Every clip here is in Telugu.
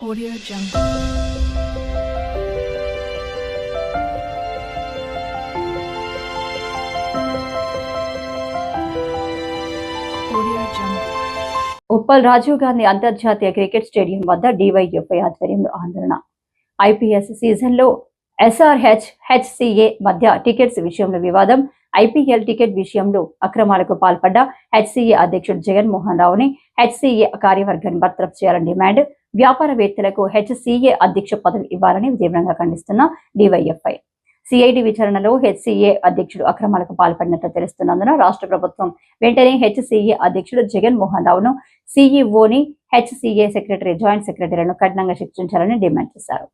Audio Jungle. Audio Jungle. Uppal Rajiv Gandhi అంతర్జాతీయ క్రికెట్ స్టేడియం వద్ద డివైఎఫ్ఐ ఆధ్వర్యంలో ఆందోళన ఐపీఎస్ సీజన్లో ఎస్ఆర్హెచ్ హెచ్సిఏ మధ్య టికెట్స్ విషయంలో వివాదం ఐపీఎల్ టికెట్ విషయంలో అక్రమాలకు పాల్పడ్డ హెచ్సిఏ అధ్యక్షుడు జగన్మోహన్ రావుని హెచ్సిఏ కార్యవర్గాన్ని బర్తరఫ్ చేయాలని డిమాండ్ వ్యాపారవేత్తలకు హెచ్సిఏ అధ్యక్ష పదవి ఇవ్వాలని తీవ్రంగా ఖండిస్తున్న డివైఎఫ్ఐ. సిఐడి విచారణలో హెచ్సిఏ అధ్యక్షుడు అక్రమాలకు పాల్పడినట్లు తెలుస్తున్నందున రాష్ట్ర ప్రభుత్వం వెంటనే హెచ్సిఏ అధ్యక్షుడు జగన్ మోహన్ రావును సిఇఓని హెచ్సిఏ సెక్రటరీ జాయింట్ సెక్రటరీలను కఠినంగా శిక్షించాలని డిమాండ్ చేశారు.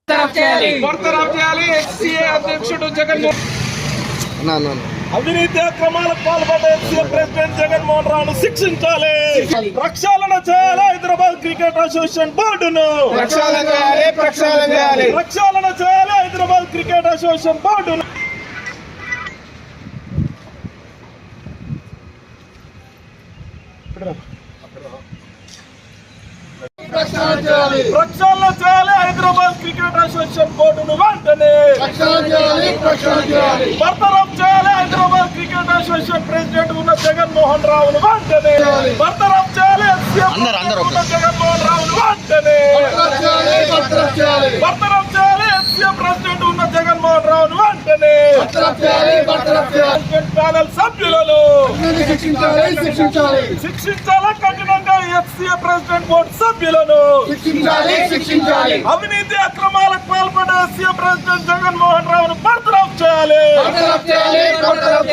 అవినీతి అక్రమాలకు పాల్పడ్డ ఎస్సీఏ ప్రెసిడెంట్ జగన్మోహన్ రావును శిక్షించాలి. ప్రక్షాళన చేయాలి హైదరాబాద్ క్రికెట్ అసోసియేషన్ బోర్డును. ప్రక్షాళన చేయాలి ప్రక్షాళన చేయాలి. ప్రక్షాళన చేయాలి హైదరాబాద్ క్రికెట్ అసోసియేషన్ బోర్డును. ప్రక్షాళన చేయాలి. హైదరాబాద్ క్రికెట్ అసోసియేషన్ బోర్డును వెంటనే. ప్రక్షాళన చేయాలి ప్రక్షాళన అసోసియేషన్ ప్రెసిడెంట్ ఉన్న జగన్మోహన్ రావును వెంటనే బర్తరఫ్ చేయాలి. జగన్మోహన్ రావును వెంటనే బర్తరఫ్ చేయాలి ఎస్సీఎం ప్రెసిడెంట్ ఉన్న జగన్మోహన్ రావును వెంటనే ప్యానెల్ సభ్యులను అవినీతి శిక్షించాలి శిక్షించాలి. శిక్షించాలా కఠినంగా ఎఫ్సీఏ ప్రెసిడెంట్ బోర్డు సభ్యులను శిక్షించాలి శిక్షించాలి. అవినీతి అక్రమాలకు పాల్పడే ఎస్సీఎం ప్రెసిడెంట్ జగన్మోహన్ రావును బర్తరఫ్ చేయాలి. బర్తరఫ్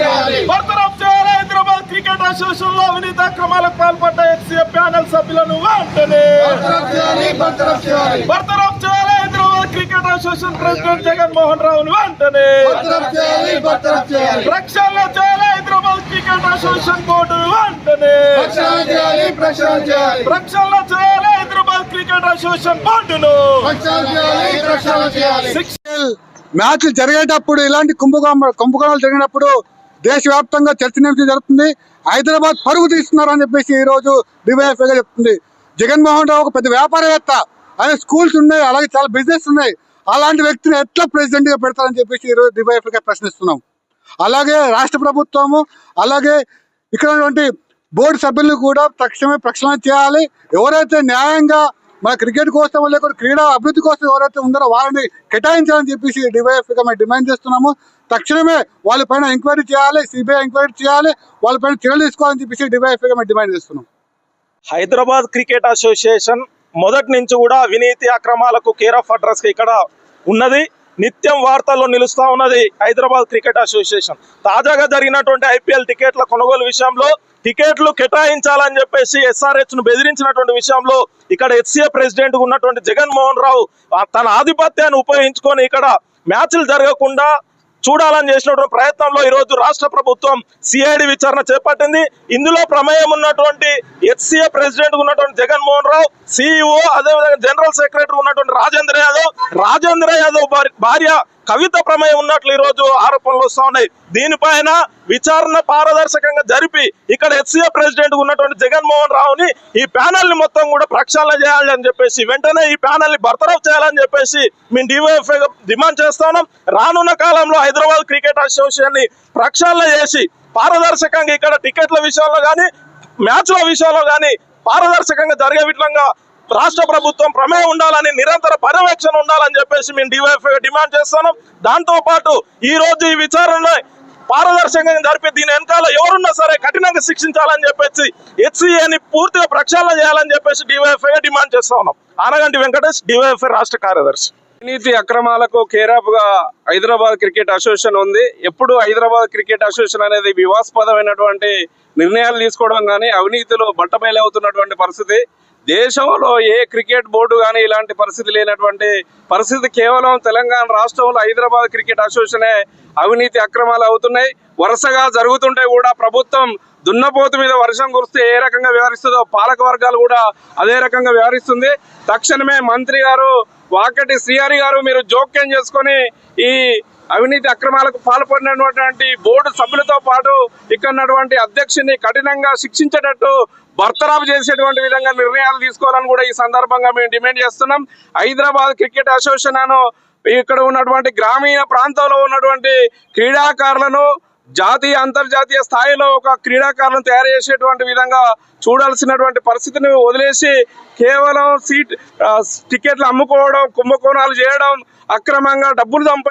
చేయాలి. హైదరాబాద్ క్రికెట్ అసోసియేషన్లో అవినీతి అక్రమాలకు పాల్పడ్డ ఎఫ్సీఏ ప్యానెల్ సభ్యులను వెంటనే బర్తరఫ్ చేయాలి Hyderabad cricket association president Jaganmohan రావును వెంటనే బర్తరఫ్ చేయాలి హైదరాబాద్ క్రికెట్ అసోసియేషన్ బోర్డు వెంటనే ప్రక్షాళన చేయాలి హైదరాబాద్ క్రికెట్ అసోసియేషన్ బోర్డును శిక్ష మ్యాచ్లు జరిగేటప్పుడు ఇలాంటి కుంభకోణ కుంభకోణాలు జరిగినప్పుడు దేశవ్యాప్తంగా చర్చనీయం జరుగుతుంది. హైదరాబాద్ పరుగు తీస్తున్నారని చెప్పేసి ఈరోజు డివైఎఫ్ఐగా చెప్తుంది. జగన్మోహన్ రావు ఒక పెద్ద వ్యాపారవేత్త ఆయన స్కూల్స్ ఉన్నాయి అలాగే చాలా బిజినెస్ ఉన్నాయి. అలాంటి వ్యక్తిని ఎట్లా ప్రెసిడెంట్గా పెడతారని చెప్పేసి ఈరోజు డివైఎఫ్ఐగా ప్రశ్నిస్తున్నాం. అలాగే రాష్ట్ర ప్రభుత్వము అలాగే ఇక్కడ బోర్డు సభ్యులు కూడా తక్షణమే ప్రక్షాళన చేయాలి. ఎవరైతే న్యాయంగా మన క్రికెట్ కోసం లేకపోతే క్రీడా అభివృద్ధి కోసం ఎవరైతే ఉందో వారిని కేటాయించాలని చెప్పేసి డివైఎఫ్గా మేము డిమాండ్ చేస్తున్నాము. తక్షణమే వాళ్ళపైన ఎంక్వైరీ చేయాలి సిబిఐ ఎంక్వైరీ చేయాలి వాళ్ళపైన చర్యలు తీసుకోవాలని చెప్పేసి డివైఎఫ్గా మేము డిమాండ్ చేస్తున్నాం. హైదరాబాద్ క్రికెట్ అసోసియేషన్ మొదటి నుంచి కూడా అవినీతి అక్రమాలకు కేర్ ఆఫ్ అడ్రస్ ఇక్కడ ఉన్నది. నిత్యం వార్తల్లో నిలుస్తా ఉన్నది హైదరాబాద్ క్రికెట్ అసోసియేషన్. తాజాగా జరిగినటువంటి ఐపీఎల్ టికెట్ల కొనుగోలు విషయంలో టికెట్లు కేటాయించాలని చెప్పేసి ఎస్ఆర్హెచ్ను బెదిరించినటువంటి విషయంలో ఇక్కడ హెచ్సిఏ ప్రెసిడెంట్ ఉన్నటువంటి జగన్మోహన్ రావు తన ఆధిపత్యాన్ని ఉపయోగించుకొని ఇక్కడ మ్యాచ్లు జరగకుండా చూడాలని చేసినటువంటి ప్రయత్నంలో ఈరోజు రాష్ట్ర ప్రభుత్వం సిఐడి విచారణ చేపట్టింది. ఇందులో ప్రమేయం ఉన్నటువంటి హెచ్సిఏ ప్రెసిడెంట్ ఉన్నటువంటి జగన్మోహన్ రావు సిఇఓ అదేవిధంగా జనరల్ సెక్రటరీ ఉన్నటువంటి రాజేంద్ర యాదవ్ రాజేంద్ర యాదవ్ భార్య- భార్య కవిత ప్రమేయం ఉన్నట్లు ఈ రోజు ఆరోపణలు వస్తూ ఉన్నాయి. దీనిపైన విచారణ పారదర్శకంగా జరిపి ఇక్కడ హెచ్సిఏ ప్రెసిడెంట్ ఉన్నటువంటి జగన్మోహన్ రావుని ఈ ప్యానల్ని మొత్తం కూడా ప్రక్షాళన చేయాలి అని చెప్పేసి వెంటనే ఈ ప్యానల్ని బర్తరఫ్ చేయాలని చెప్పేసి మేము డివైఎఫ్ఐ డిమాండ్ చేస్తా రానున్న కాలంలో హైదరాబాద్ క్రికెట్ అసోసియేషన్ని ప్రక్షాళన చేసి పారదర్శకంగా ఇక్కడ టికెట్ల విషయంలో కానీ మ్యాచ్ల విషయంలో కానీ పారదర్శకంగా జరిగే విధంగా రాష్ట్ర ప్రభుత్వం ప్రమేయం ఉండాలని నిరంతర పర్యవేక్షణ ఉండాలని చెప్పేసి మేము డివైఎఫ్ఐ డిమాండ్ చేస్తున్నాం. దాంతో పాటు ఈ రోజు ఈ విచారణ పారదర్శకంగా జరిపి దీని వెనకాల ఎవరున్నా సరే కఠినంగా శిక్షించాలని చెప్పేసి హెచ్సిఏని పూర్తిగా ప్రక్షాళన చేయాలని చెప్పేసి డివైఎఫ్ఐ డిమాండ్ చేస్తా ఉన్నాం. ఆనగంటి వెంకటేష్ డివైఎఫ్ఐ రాష్ట్ర కార్యదర్శి. అవినీతి అక్రమాలకు కేరాపుగా హైదరాబాద్ క్రికెట్ అసోసియేషన్ ఉంది. ఎప్పుడు హైదరాబాద్ క్రికెట్ అసోసియేషన్ అనేది వివాదాస్పదమైనటువంటి నిర్ణయాలు తీసుకోవడం కానీ అవినీతిలో బట్టబయలవుతున్నటువంటి పరిస్థితి. దేశంలో ఏ క్రికెట్ బోర్డు కానీ ఇలాంటి పరిస్థితి లేనటువంటి పరిస్థితి కేవలం తెలంగాణ రాష్ట్రంలో హైదరాబాద్ క్రికెట్ అసోసియేషనే అవినీతి అక్రమాలు అవుతున్నాయి. వరుసగా జరుగుతుంటే కూడా ప్రభుత్వం దున్నపోతు మీద వర్షం కురిస్తే ఏ రకంగా వ్యవహరిస్తుందో పాలక వర్గాలు కూడా అదే రకంగా వ్యవహరిస్తుంది. తక్షణమే మంత్రి గారు వాకటి శ్రీహరి గారు మీరు జోక్యం చేసుకొని ఈ అవినీతి అక్రమాలకు పాల్పడినటువంటి బోర్డు సభ్యులతో పాటు ఇక్కడ ఉన్నటువంటి అధ్యక్షుని కఠినంగా శిక్షించేటట్టు బర్తరాపు చేసేటువంటి విధంగా నిర్ణయాలు తీసుకోవాలని కూడా ఈ సందర్భంగా మేము డిమాండ్ చేస్తున్నాం. హైదరాబాద్ క్రికెట్ అసోసియేషన్ ఇక్కడ ఉన్నటువంటి గ్రామీణ ప్రాంతంలో ఉన్నటువంటి క్రీడాకారులను జాతీయ అంతర్జాతీయ స్థాయిలో ఒక క్రీడాకారులను తయారు చేసేటువంటి విధంగా చూడాల్సినటువంటి పరిస్థితిని వదిలేసి కేవలం సీట్ టికెట్లు అమ్ముకోవడం కుంభకోణాలు చేయడం అక్రమంగా డబ్బులు దంప